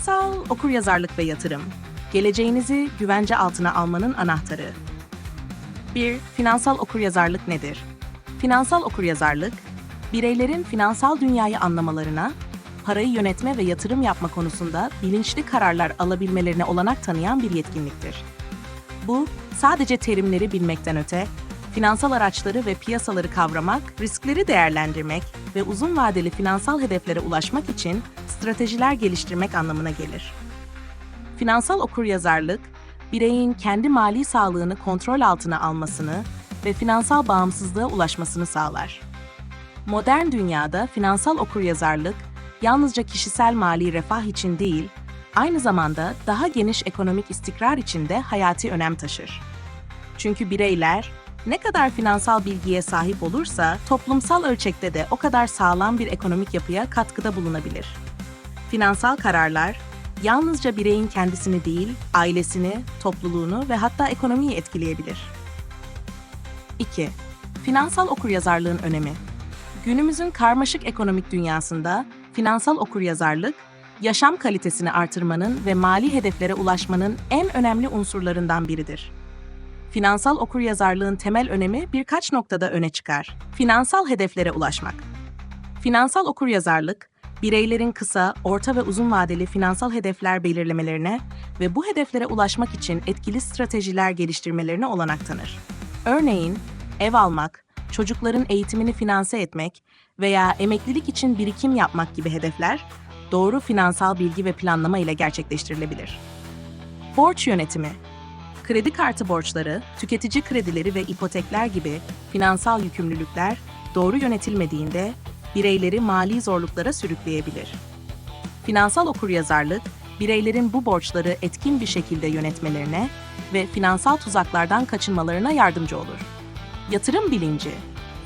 Finansal okuryazarlık ve yatırım. Geleceğinizi güvence altına almanın anahtarı. 1. Finansal okuryazarlık nedir? Finansal okuryazarlık, bireylerin finansal dünyayı anlamalarına, parayı yönetme ve yatırım yapma konusunda bilinçli kararlar alabilmelerine olanak tanıyan bir yetkinliktir. Bu, sadece terimleri bilmekten öte, finansal araçları ve piyasaları kavramak, riskleri değerlendirmek ve uzun vadeli finansal hedeflere ulaşmak için stratejiler geliştirmek anlamına gelir. Finansal okuryazarlık, bireyin kendi mali sağlığını kontrol altına almasını ve finansal bağımsızlığa ulaşmasını sağlar. Modern dünyada finansal okuryazarlık yalnızca kişisel mali refah için değil, aynı zamanda daha geniş ekonomik istikrar için de hayati önem taşır. Çünkü bireyler ne kadar finansal bilgiye sahip olursa toplumsal ölçekte de o kadar sağlam bir ekonomik yapıya katkıda bulunabilir. Finansal kararlar yalnızca bireyin kendisini değil, ailesini, topluluğunu ve hatta ekonomiyi etkileyebilir. 2. Finansal okuryazarlığın önemi. Günümüzün karmaşık ekonomik dünyasında finansal okuryazarlık, yaşam kalitesini artırmanın ve mali hedeflere ulaşmanın en önemli unsurlarından biridir. Finansal okuryazarlığın temel önemi birkaç noktada öne çıkar. Finansal hedeflere ulaşmak. Finansal okuryazarlık, bireylerin kısa, orta ve uzun vadeli finansal hedefler belirlemelerine ve bu hedeflere ulaşmak için etkili stratejiler geliştirmelerine olanak tanır. Örneğin, ev almak, çocukların eğitimini finanse etmek veya emeklilik için birikim yapmak gibi hedefler, doğru finansal bilgi ve planlama ile gerçekleştirilebilir. Borç yönetimi Kredi kartı borçları, tüketici kredileri ve ipotekler gibi finansal yükümlülükler doğru yönetilmediğinde bireyleri mali zorluklara sürükleyebilir. Finansal okuryazarlık, bireylerin bu borçları etkin bir şekilde yönetmelerine ve finansal tuzaklardan kaçınmalarına yardımcı olur. Yatırım bilinci,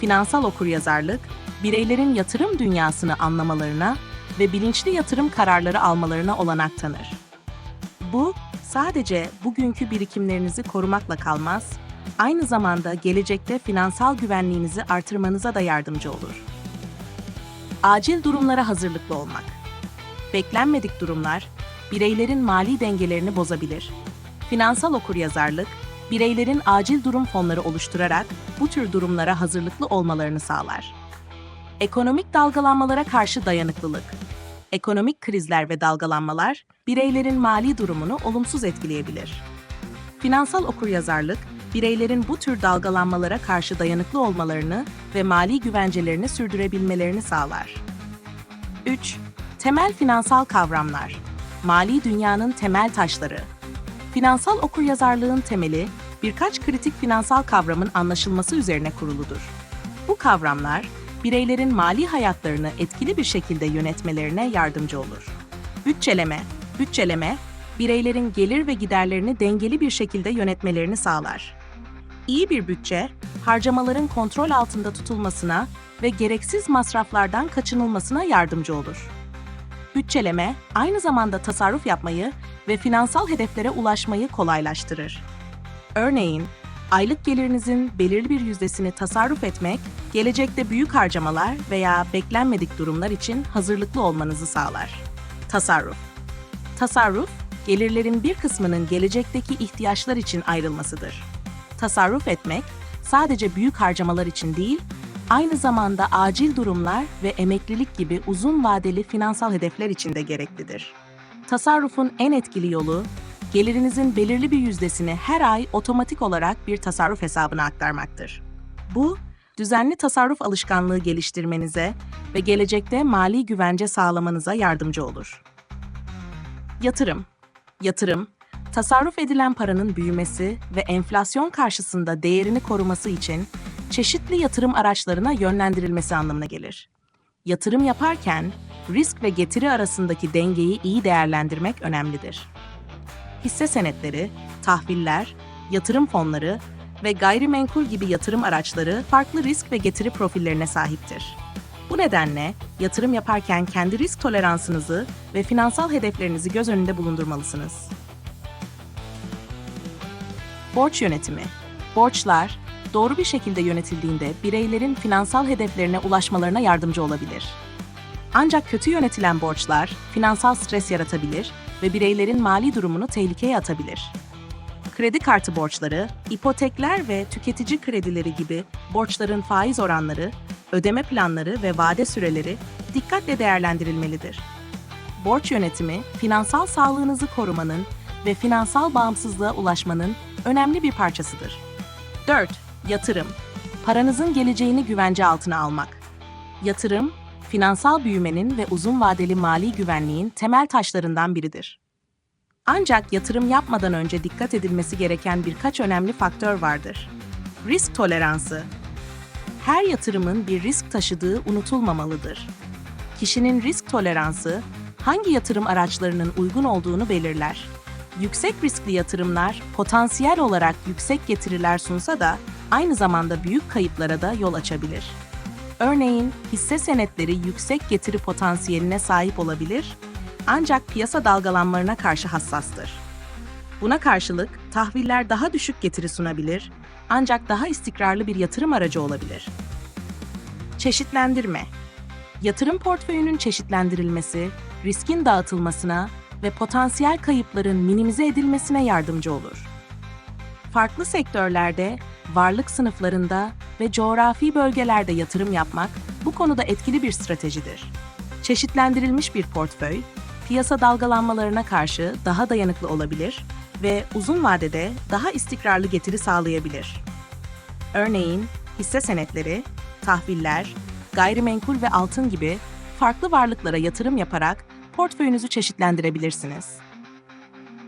finansal okuryazarlık, bireylerin yatırım dünyasını anlamalarına ve bilinçli yatırım kararları almalarına olanak tanır. Bu, sadece bugünkü birikimlerinizi korumakla kalmaz, aynı zamanda gelecekte finansal güvenliğinizi artırmanıza da yardımcı olur. Acil durumlara hazırlıklı olmak. Beklenmedik durumlar, bireylerin mali dengelerini bozabilir. Finansal okuryazarlık, bireylerin acil durum fonları oluşturarak bu tür durumlara hazırlıklı olmalarını sağlar. Ekonomik dalgalanmalara karşı dayanıklılık. Ekonomik krizler ve dalgalanmalar bireylerin mali durumunu olumsuz etkileyebilir. Finansal okuryazarlık, bireylerin bu tür dalgalanmalara karşı dayanıklı olmalarını ve mali güvencelerini sürdürebilmelerini sağlar. 3. Temel finansal kavramlar. Mali dünyanın temel taşları. Finansal okuryazarlığın temeli birkaç kritik finansal kavramın anlaşılması üzerine kuruludur. Bu kavramlar bireylerin mali hayatlarını etkili bir şekilde yönetmelerine yardımcı olur. Bütçeleme, bütçeleme bireylerin gelir ve giderlerini dengeli bir şekilde yönetmelerini sağlar. İyi bir bütçe, harcamaların kontrol altında tutulmasına ve gereksiz masraflardan kaçınılmasına yardımcı olur. Bütçeleme, aynı zamanda tasarruf yapmayı ve finansal hedeflere ulaşmayı kolaylaştırır. Örneğin, aylık gelirinizin belirli bir yüzdesini tasarruf etmek, gelecekte büyük harcamalar veya beklenmedik durumlar için hazırlıklı olmanızı sağlar. Tasarruf Tasarruf, gelirlerin bir kısmının gelecekteki ihtiyaçlar için ayrılmasıdır. Tasarruf etmek, sadece büyük harcamalar için değil, aynı zamanda acil durumlar ve emeklilik gibi uzun vadeli finansal hedefler için de gereklidir. Tasarrufun en etkili yolu, gelirinizin belirli bir yüzdesini her ay otomatik olarak bir tasarruf hesabına aktarmaktır. Bu, düzenli tasarruf alışkanlığı geliştirmenize ve gelecekte mali güvence sağlamanıza yardımcı olur. Yatırım Yatırım, tasarruf edilen paranın büyümesi ve enflasyon karşısında değerini koruması için çeşitli yatırım araçlarına yönlendirilmesi anlamına gelir. Yatırım yaparken risk ve getiri arasındaki dengeyi iyi değerlendirmek önemlidir. Hisse senetleri, tahviller, yatırım fonları ve gayrimenkul gibi yatırım araçları farklı risk ve getiri profillerine sahiptir. Bu nedenle yatırım yaparken kendi risk toleransınızı ve finansal hedeflerinizi göz önünde bulundurmalısınız. Borç yönetimi. Borçlar, doğru bir şekilde yönetildiğinde bireylerin finansal hedeflerine ulaşmalarına yardımcı olabilir. Ancak kötü yönetilen borçlar finansal stres yaratabilir ve bireylerin mali durumunu tehlikeye atabilir. Kredi kartı borçları, ipotekler ve tüketici kredileri gibi borçların faiz oranları, ödeme planları ve vade süreleri dikkatle değerlendirilmelidir. Borç yönetimi, finansal sağlığınızı korumanın ve finansal bağımsızlığa ulaşmanın önemli bir parçasıdır. 4. Yatırım. Paranızın geleceğini güvence altına almak. Yatırım, finansal büyümenin ve uzun vadeli mali güvenliğin temel taşlarından biridir. Ancak yatırım yapmadan önce dikkat edilmesi gereken birkaç önemli faktör vardır. Risk toleransı. Her yatırımın bir risk taşıdığı unutulmamalıdır. Kişinin risk toleransı, hangi yatırım araçlarının uygun olduğunu belirler. Yüksek riskli yatırımlar potansiyel olarak yüksek getiriler sunsa da aynı zamanda büyük kayıplara da yol açabilir. Örneğin hisse senetleri yüksek getiri potansiyeline sahip olabilir ancak piyasa dalgalanmalarına karşı hassastır. Buna karşılık tahviller daha düşük getiri sunabilir ancak daha istikrarlı bir yatırım aracı olabilir. Çeşitlendirme Yatırım portföyünün çeşitlendirilmesi, riskin dağıtılmasına ve potansiyel kayıpların minimize edilmesine yardımcı olur. Farklı sektörlerde, varlık sınıflarında ve coğrafi bölgelerde yatırım yapmak bu konuda etkili bir stratejidir. Çeşitlendirilmiş bir portföy, piyasa dalgalanmalarına karşı daha dayanıklı olabilir ve uzun vadede daha istikrarlı getiri sağlayabilir. Örneğin hisse senetleri, tahviller, gayrimenkul ve altın gibi farklı varlıklara yatırım yaparak portföyünüzü çeşitlendirebilirsiniz.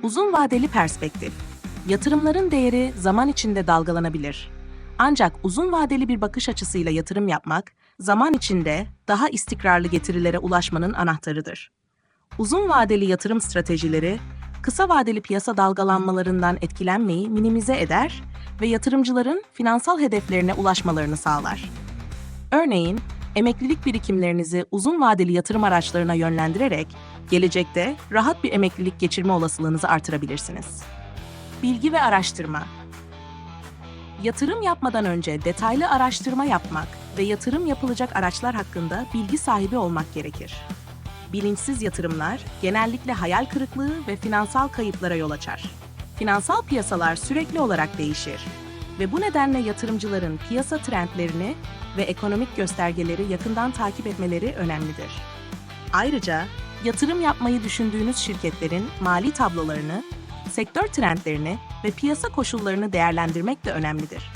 Uzun vadeli perspektif. Yatırımların değeri zaman içinde dalgalanabilir. Ancak uzun vadeli bir bakış açısıyla yatırım yapmak, zaman içinde daha istikrarlı getirilere ulaşmanın anahtarıdır. Uzun vadeli yatırım stratejileri, kısa vadeli piyasa dalgalanmalarından etkilenmeyi minimize eder ve yatırımcıların finansal hedeflerine ulaşmalarını sağlar. Örneğin, emeklilik birikimlerinizi uzun vadeli yatırım araçlarına yönlendirerek gelecekte rahat bir emeklilik geçirme olasılığınızı artırabilirsiniz. Bilgi ve araştırma. Yatırım yapmadan önce detaylı araştırma yapmak ve yatırım yapılacak araçlar hakkında bilgi sahibi olmak gerekir. Bilinçsiz yatırımlar genellikle hayal kırıklığı ve finansal kayıplara yol açar. Finansal piyasalar sürekli olarak değişir ve bu nedenle yatırımcıların piyasa trendlerini ve ekonomik göstergeleri yakından takip etmeleri önemlidir. Ayrıca yatırım yapmayı düşündüğünüz şirketlerin mali tablolarını, sektör trendlerini ve piyasa koşullarını değerlendirmek de önemlidir.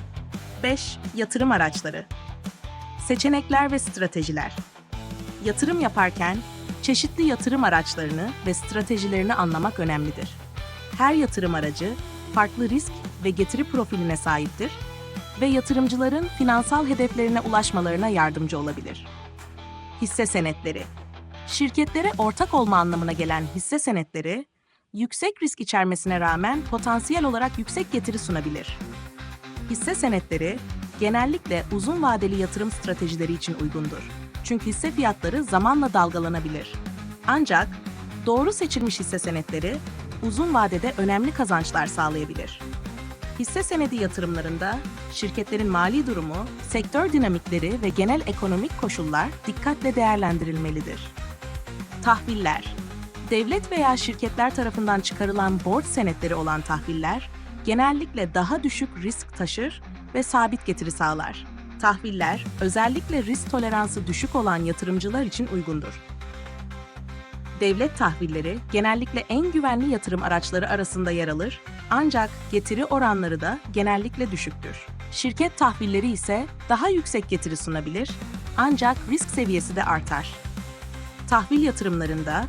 5. Yatırım araçları. Seçenekler ve stratejiler. Yatırım yaparken çeşitli yatırım araçlarını ve stratejilerini anlamak önemlidir. Her yatırım aracı farklı risk ve getiri profiline sahiptir ve yatırımcıların finansal hedeflerine ulaşmalarına yardımcı olabilir. Hisse senetleri Şirketlere ortak olma anlamına gelen hisse senetleri, yüksek risk içermesine rağmen potansiyel olarak yüksek getiri sunabilir. Hisse senetleri genellikle uzun vadeli yatırım stratejileri için uygundur. Çünkü hisse fiyatları zamanla dalgalanabilir. Ancak doğru seçilmiş hisse senetleri uzun vadede önemli kazançlar sağlayabilir. Hisse senedi yatırımlarında şirketlerin mali durumu, sektör dinamikleri ve genel ekonomik koşullar dikkatle değerlendirilmelidir. Tahviller Devlet veya şirketler tarafından çıkarılan borç senetleri olan tahviller genellikle daha düşük risk taşır ve sabit getiri sağlar. Tahviller özellikle risk toleransı düşük olan yatırımcılar için uygundur. Devlet tahvilleri genellikle en güvenli yatırım araçları arasında yer alır ancak getiri oranları da genellikle düşüktür. Şirket tahvilleri ise daha yüksek getiri sunabilir ancak risk seviyesi de artar. Tahvil yatırımlarında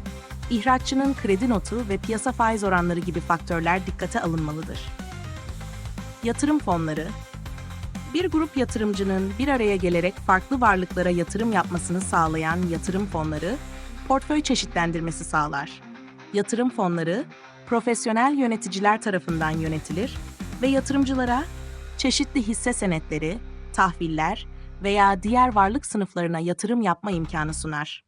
ihraççının kredi notu ve piyasa faiz oranları gibi faktörler dikkate alınmalıdır. Yatırım fonları bir grup yatırımcının bir araya gelerek farklı varlıklara yatırım yapmasını sağlayan yatırım fonları, portföy çeşitlendirmesi sağlar. Yatırım fonları, profesyonel yöneticiler tarafından yönetilir ve yatırımcılara çeşitli hisse senetleri, tahviller veya diğer varlık sınıflarına yatırım yapma imkanı sunar.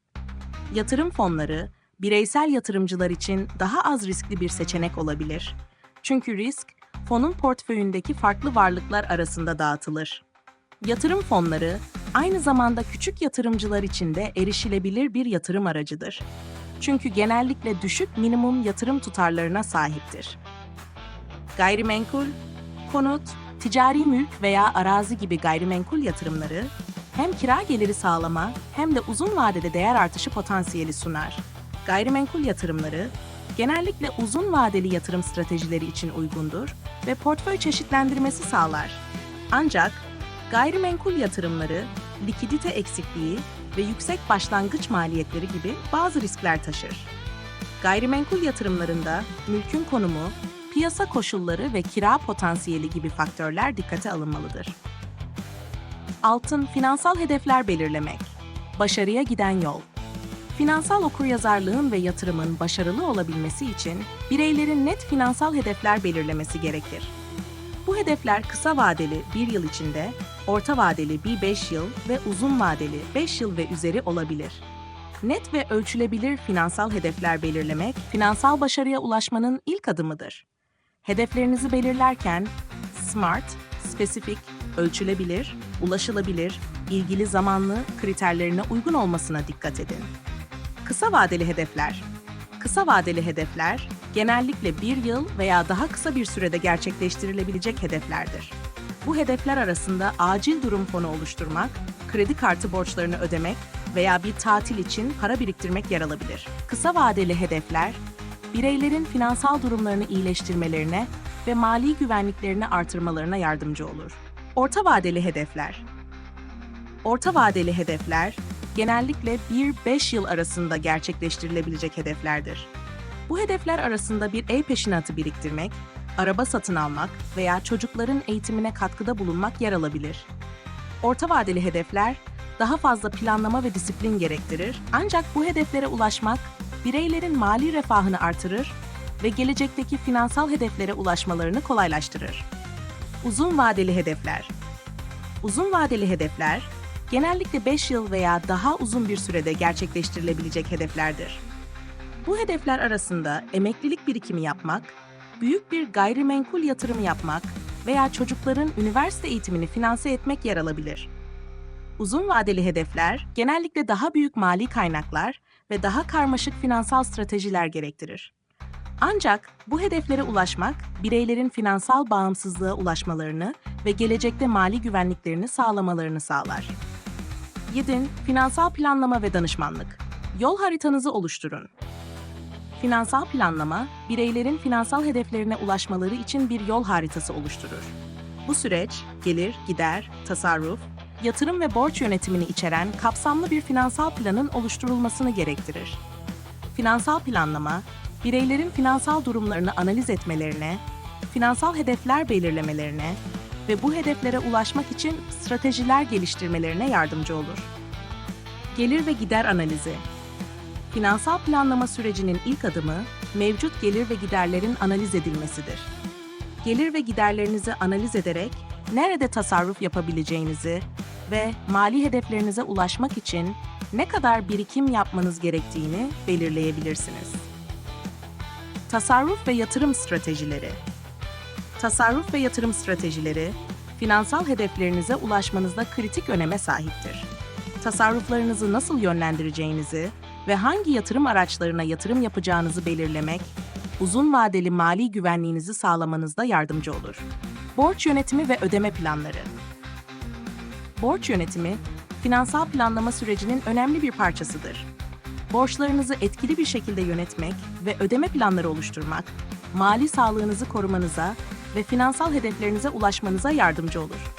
Yatırım fonları, bireysel yatırımcılar için daha az riskli bir seçenek olabilir. Çünkü risk, fonun portföyündeki farklı varlıklar arasında dağıtılır. Yatırım fonları aynı zamanda küçük yatırımcılar için de erişilebilir bir yatırım aracıdır. Çünkü genellikle düşük minimum yatırım tutarlarına sahiptir. Gayrimenkul, konut, ticari mülk veya arazi gibi gayrimenkul yatırımları hem kira geliri sağlama hem de uzun vadede değer artışı potansiyeli sunar. Gayrimenkul yatırımları genellikle uzun vadeli yatırım stratejileri için uygundur ve portföy çeşitlendirmesi sağlar. Ancak gayrimenkul yatırımları likidite eksikliği ve yüksek başlangıç maliyetleri gibi bazı riskler taşır. Gayrimenkul yatırımlarında mülkün konumu, piyasa koşulları ve kira potansiyeli gibi faktörler dikkate alınmalıdır. Altın finansal hedefler belirlemek. Başarıya giden yol. Finansal okuryazarlığın ve yatırımın başarılı olabilmesi için bireylerin net finansal hedefler belirlemesi gerekir. Bu hedefler kısa vadeli bir yıl içinde, orta vadeli bir 5 yıl ve uzun vadeli 5 yıl ve üzeri olabilir. Net ve ölçülebilir finansal hedefler belirlemek, finansal başarıya ulaşmanın ilk adımıdır. Hedeflerinizi belirlerken SMART, spesifik, ölçülebilir, ulaşılabilir, ilgili zamanlı kriterlerine uygun olmasına dikkat edin. Kısa vadeli hedefler. Kısa vadeli hedefler genellikle bir yıl veya daha kısa bir sürede gerçekleştirilebilecek hedeflerdir. Bu hedefler arasında acil durum fonu oluşturmak, kredi kartı borçlarını ödemek veya bir tatil için para biriktirmek yer alabilir. Kısa vadeli hedefler, bireylerin finansal durumlarını iyileştirmelerine ve mali güvenliklerini artırmalarına yardımcı olur. Orta vadeli hedefler. Orta vadeli hedefler genellikle 1-5 yıl arasında gerçekleştirilebilecek hedeflerdir. Bu hedefler arasında bir ev peşinatı biriktirmek, araba satın almak veya çocukların eğitimine katkıda bulunmak yer alabilir. Orta vadeli hedefler daha fazla planlama ve disiplin gerektirir ancak bu hedeflere ulaşmak bireylerin mali refahını artırır ve gelecekteki finansal hedeflere ulaşmalarını kolaylaştırır. Uzun vadeli hedefler. Uzun vadeli hedefler genellikle 5 yıl veya daha uzun bir sürede gerçekleştirilebilecek hedeflerdir. Bu hedefler arasında emeklilik birikimi yapmak, büyük bir gayrimenkul yatırımı yapmak veya çocukların üniversite eğitimini finanse etmek yer alabilir. Uzun vadeli hedefler genellikle daha büyük mali kaynaklar ve daha karmaşık finansal stratejiler gerektirir. Ancak bu hedeflere ulaşmak, bireylerin finansal bağımsızlığa ulaşmalarını ve gelecekte mali güvenliklerini sağlamalarını sağlar. 7. Finansal planlama ve danışmanlık. Yol haritanızı oluşturun. Finansal planlama, bireylerin finansal hedeflerine ulaşmaları için bir yol haritası oluşturur. Bu süreç, gelir, gider, tasarruf, yatırım ve borç yönetimini içeren kapsamlı bir finansal planın oluşturulmasını gerektirir. Finansal planlama, bireylerin finansal durumlarını analiz etmelerine, finansal hedefler belirlemelerine ve bu hedeflere ulaşmak için stratejiler geliştirmelerine yardımcı olur. Gelir ve gider analizi. Finansal planlama sürecinin ilk adımı mevcut gelir ve giderlerin analiz edilmesidir. Gelir ve giderlerinizi analiz ederek nerede tasarruf yapabileceğinizi ve mali hedeflerinize ulaşmak için ne kadar birikim yapmanız gerektiğini belirleyebilirsiniz. Tasarruf ve yatırım stratejileri. Tasarruf ve yatırım stratejileri finansal hedeflerinize ulaşmanızda kritik öneme sahiptir. Tasarruflarınızı nasıl yönlendireceğinizi ve hangi yatırım araçlarına yatırım yapacağınızı belirlemek, uzun vadeli mali güvenliğinizi sağlamanızda yardımcı olur. Borç yönetimi ve ödeme planları. Borç yönetimi, finansal planlama sürecinin önemli bir parçasıdır. Borçlarınızı etkili bir şekilde yönetmek ve ödeme planları oluşturmak, mali sağlığınızı korumanıza ve finansal hedeflerinize ulaşmanıza yardımcı olur.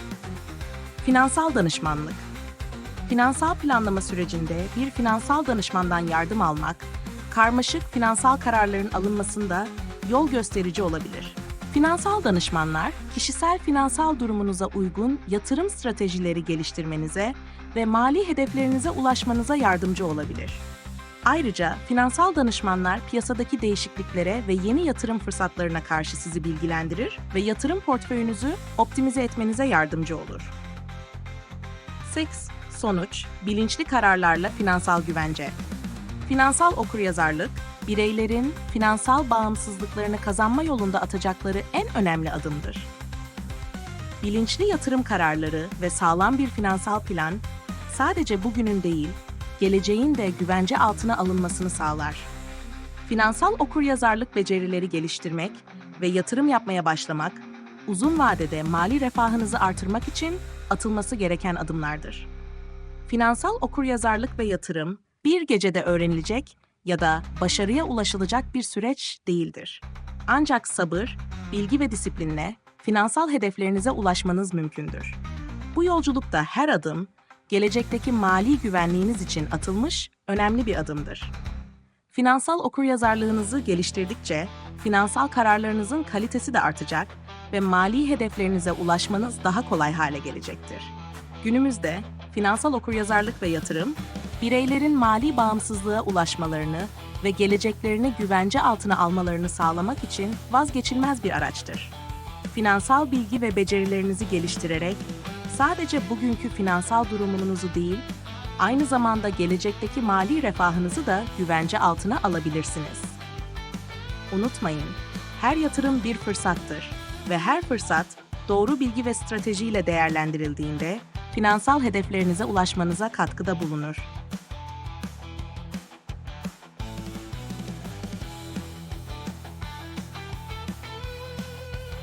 Finansal danışmanlık. Finansal planlama sürecinde bir finansal danışmandan yardım almak, karmaşık finansal kararların alınmasında yol gösterici olabilir. Finansal danışmanlar, kişisel finansal durumunuza uygun yatırım stratejileri geliştirmenize ve mali hedeflerinize ulaşmanıza yardımcı olabilir. Ayrıca finansal danışmanlar piyasadaki değişikliklere ve yeni yatırım fırsatlarına karşı sizi bilgilendirir ve yatırım portföyünüzü optimize etmenize yardımcı olur. 6. Sonuç, bilinçli kararlarla finansal güvence. Finansal okuryazarlık, bireylerin finansal bağımsızlıklarını kazanma yolunda atacakları en önemli adımdır. Bilinçli yatırım kararları ve sağlam bir finansal plan sadece bugünün değil, geleceğin de güvence altına alınmasını sağlar. Finansal okuryazarlık becerileri geliştirmek ve yatırım yapmaya başlamak, uzun vadede mali refahınızı artırmak için atılması gereken adımlardır. Finansal okuryazarlık ve yatırım bir gecede öğrenilecek ya da başarıya ulaşılacak bir süreç değildir. Ancak sabır, bilgi ve disiplinle finansal hedeflerinize ulaşmanız mümkündür. Bu yolculukta her adım gelecekteki mali güvenliğiniz için atılmış önemli bir adımdır. Finansal okuryazarlığınızı geliştirdikçe finansal kararlarınızın kalitesi de artacak ve mali hedeflerinize ulaşmanız daha kolay hale gelecektir. Günümüzde finansal okuryazarlık ve yatırım, bireylerin mali bağımsızlığa ulaşmalarını ve geleceklerini güvence altına almalarını sağlamak için vazgeçilmez bir araçtır. Finansal bilgi ve becerilerinizi geliştirerek sadece bugünkü finansal durumunuzu değil, aynı zamanda gelecekteki mali refahınızı da güvence altına alabilirsiniz. Unutmayın, her yatırım bir fırsattır ve her fırsat doğru bilgi ve stratejiyle değerlendirildiğinde finansal hedeflerinize ulaşmanıza katkıda bulunur.